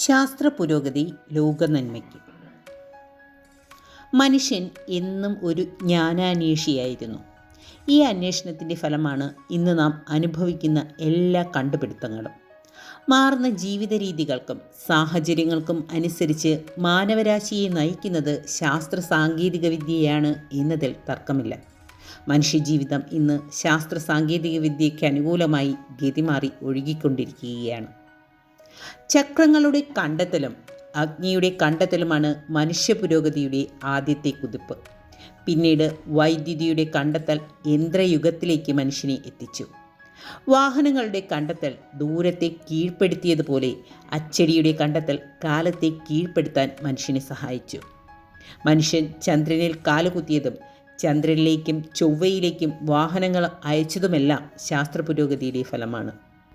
ശാസ്ത്ര പുരോഗതി ലോക നന്മയ്ക്ക് മനുഷ്യൻ എന്നും ഒരു ജ്ഞാനാന്വേഷിയായിരുന്നു. ഈ അന്വേഷണത്തിന്റെ ഫലമാണ് ഇന്ന് നാം അനുഭവിക്കുന്ന എല്ലാ കണ്ടുപിടുത്തങ്ങളും. മാറുന്ന ജീവിത രീതികൾക്കും സാഹചര്യങ്ങൾക്കും അനുസരിച്ച് മാനവരാശിയെ നയിക്കുന്നത് ശാസ്ത്ര സാങ്കേതിക വിദ്യയാണ് എന്നതിൽ തർക്കമില്ല. മനുഷ്യജീവിതം ഇന്ന് ശാസ്ത്ര സാങ്കേതിക വിദ്യയ്ക്ക് അനുകൂലമായി ഗതിമാറി ഒഴുകിക്കൊണ്ടിരിക്കുകയാണ്. ചക്രങ്ങളുടെ കണ്ടെത്തലും അഗ്നിയുടെ കണ്ടെത്തലുമാണ് മനുഷ്യ പുരോഗതിയുടെ ആദ്യത്തെ കുതിപ്പ്. പിന്നീട് വൈദ്യുതിയുടെ കണ്ടെത്തൽ യന്ത്രയുഗത്തിലേക്ക് മനുഷ്യനെ എത്തിച്ചു. വാഹനങ്ങളുടെ കണ്ടെത്തൽ ദൂരത്തെ കീഴ്പ്പെടുത്തിയതുപോലെ അച്ചടിയുടെ കണ്ടെത്തൽ കാലത്തെ കീഴ്പ്പെടുത്താൻ മനുഷ്യനെ സഹായിച്ചു. മനുഷ്യൻ ചന്ദ്രനിൽ കാലുകുത്തിയതും ചന്ദ്രനിലേക്കും ചൊവ്വയിലേക്കും വാഹനങ്ങൾ അയച്ചതുമെല്ലാം ശാസ്ത്ര പുരോഗതിയുടെ ഫലമാണ്.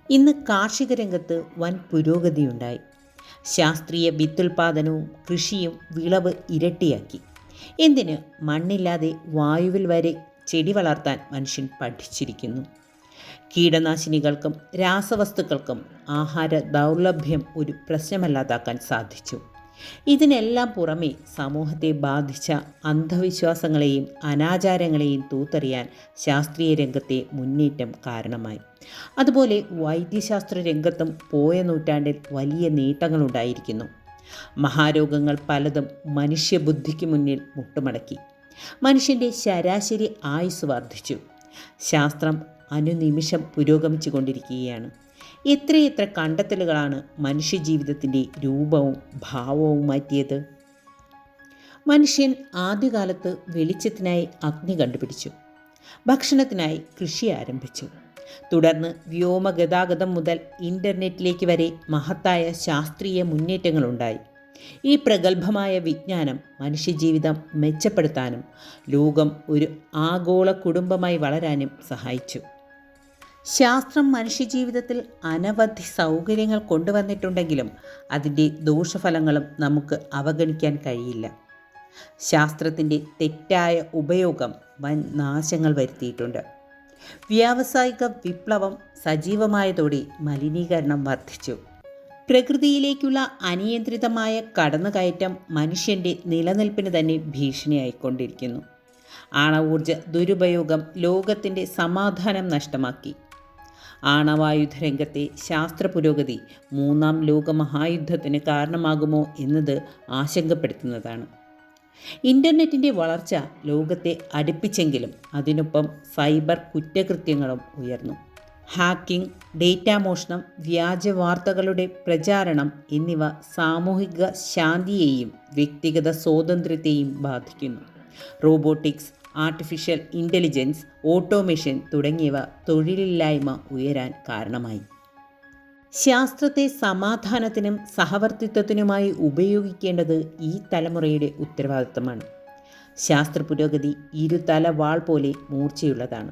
ഇന്ന് കാർഷിക രംഗത്ത് വൻ പുരോഗതിയുണ്ടായി. ശാസ്ത്രീയ വിത്തുൽപാദനവും കൃഷിയും വിളവ് ഇരട്ടിയാക്കി. എന്തിന് മണ്ണില്ലാതെ വായുവിൽ വരെ ചെടി വളർത്താൻ മനുഷ്യൻ പഠിച്ചിരിക്കുന്നു? കീടനാശിനികൾക്കും രാസവസ്തുക്കൾക്കും ആഹാര ദൗർലഭ്യം ഒരു പ്രശ്നമല്ലാതാക്കാൻ സാധിച്ചു. ഇതിനെല്ലാം പുറമെ സമൂഹത്തെ ബാധിച്ച അന്ധവിശ്വാസങ്ങളെയും അനാചാരങ്ങളെയും തൂത്തെറിയാൻ ശാസ്ത്രീയ രംഗത്തെ മുന്നേറ്റം കാരണമായി. അതുപോലെ വൈദ്യശാസ്ത്ര രംഗത്തും പോയ നൂറ്റാണ്ടിൽ വലിയ നേട്ടങ്ങളുണ്ടായിരിക്കുന്നു. മഹാരോഗങ്ങൾ പലതും മനുഷ്യബുദ്ധിക്ക് മുന്നിൽ മുട്ടുമടക്കി. മനുഷ്യന്റെ ശരാശരി ആയുസ് വർദ്ധിച്ചു. ശാസ്ത്രം അനുനിമിഷം പുരോഗമിച്ചു കൊണ്ടിരിക്കുകയാണ് എത്രയെത്ര കണ്ടെത്തലുകളാണ് മനുഷ്യജീവിതത്തിന്റെ രൂപവും ഭാവവും മാറ്റിയത്. മനുഷ്യൻ ആദ്യകാലത്ത് വെളിച്ചത്തിനായി അഗ്നി കണ്ടുപിടിച്ചു. ഭക്ഷണത്തിനായി കൃഷി ആരംഭിച്ചു. തുടർന്ന് വ്യോമഗതാഗതം മുതൽ ഇന്റർനെറ്റിലേക്ക് വരെ മഹത്തായ ശാസ്ത്രീയ മുന്നേറ്റങ്ങളുണ്ടായി. ഈ പ്രഗത്ഭമായ വിജ്ഞാനം മനുഷ്യജീവിതം മെച്ചപ്പെടുത്താനും ലോകം ഒരു ആഗോള കുടുംബമായി വളരാനും സഹായിച്ചു. ശാസ്ത്രം മനുഷ്യജീവിതത്തിൽ അനവധി സൗകര്യങ്ങൾ കൊണ്ടുവന്നിട്ടുണ്ടെങ്കിലും അതിന്റെ ദോഷഫലങ്ങളും നമുക്ക് അവഗണിക്കാൻ കഴിയില്ല. ശാസ്ത്രത്തിന്റെ തെറ്റായ ഉപയോഗം വൻ നാശങ്ങൾ വരുത്തിയിട്ടുണ്ട്. വ്യാവസായിക വിപ്ലവം സജീവമായതോടെ മലിനീകരണം വർദ്ധിച്ചു. പ്രകൃതിയിലേക്കുള്ള അനിയന്ത്രിതമായ കടന്നുകയറ്റം മനുഷ്യന്റെ നിലനിൽപ്പിന് തന്നെ ഭീഷണിയായിക്കൊണ്ടിരിക്കുന്നു. ആണവോർജ ദുരുപയോഗം ലോകത്തിന്റെ സമാധാനം നഷ്ടമാക്കി. ആണവായുധ രംഗത്തെ ശാസ്ത്ര പുരോഗതി മൂന്നാം ലോകമഹായുദ്ധത്തിന് കാരണമാകുമോ എന്നത് ആശങ്കപ്പെടുത്തുന്നതാണ്. ഇന്റർനെറ്റിന്റെ വളർച്ച ലോകത്തെ അടുപ്പിച്ചെങ്കിലും അതിനൊപ്പം സൈബർ കുറ്റകൃത്യങ്ങളും ഉയർന്നു. ഹാക്കിംഗ് ഡേറ്റാമോഷണം വ്യാജ വാർത്തകളുടെ പ്രചാരണം എന്നിവ സാമൂഹിക ശാന്തിയെയും വ്യക്തിഗത സ്വാതന്ത്ര്യത്തെയും ബാധിക്കുന്നു. റോബോട്ടിക്സ് ആർട്ടിഫിഷ്യൽ ഇന്റലിജൻസ് ഓട്ടോമേഷൻ തുടങ്ങിയവ തൊഴിലില്ലായ്മ ഉയരാൻ കാരണമായി. ശാസ്ത്രത്തെ സമാധാനത്തിനും സഹവർത്തിത്വത്തിനുമായി ഉപയോഗിക്കേണ്ടത് ഈ തലമുറയുടെ ഉത്തരവാദിത്തമാണ്. ശാസ്ത്ര പുരോഗതി ഇരുതല വാൾ പോലെ മൂർച്ചയുള്ളതാണ്.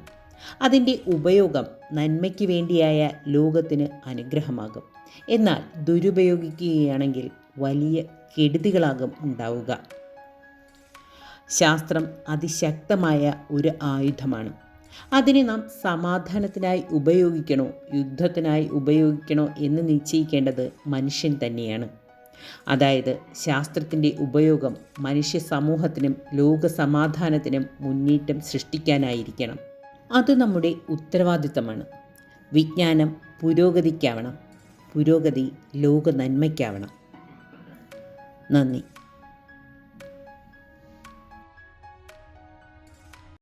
അതിന്റെ ഉപയോഗം നന്മയ്ക്ക് വേണ്ടിയായ ലോകത്തിന് അനുഗ്രഹമാകും. എന്നാൽ ദുരുപയോഗിക്കുകയാണെങ്കിൽ വലിയ കെടുതികളാകും ഉണ്ടാവുക. ശാസ്ത്രം അതിശക്തമായ ഒരു ആയുധമാണ്. അതിനെ നാം സമാധാനത്തിനായി ഉപയോഗിക്കണോ യുദ്ധത്തിനായി ഉപയോഗിക്കണോ എന്ന് നിശ്ചയിക്കേണ്ടത് മനുഷ്യൻ തന്നെയാണ്. അതായത് ശാസ്ത്രത്തിന്റെ ഉപയോഗം മനുഷ്യ സമൂഹത്തിനും ലോക സമാധാനത്തിനും മുന്നേറ്റം സൃഷ്ടിക്കാനായിരിക്കണം. അത് നമ്മുടെ ഉത്തരവാദിത്തമാണ്. വിജ്ഞാനം പുരോഗതിക്കാവണം. പുരോഗതി ലോക നന്മയ്ക്കാവണം. നന്ദി.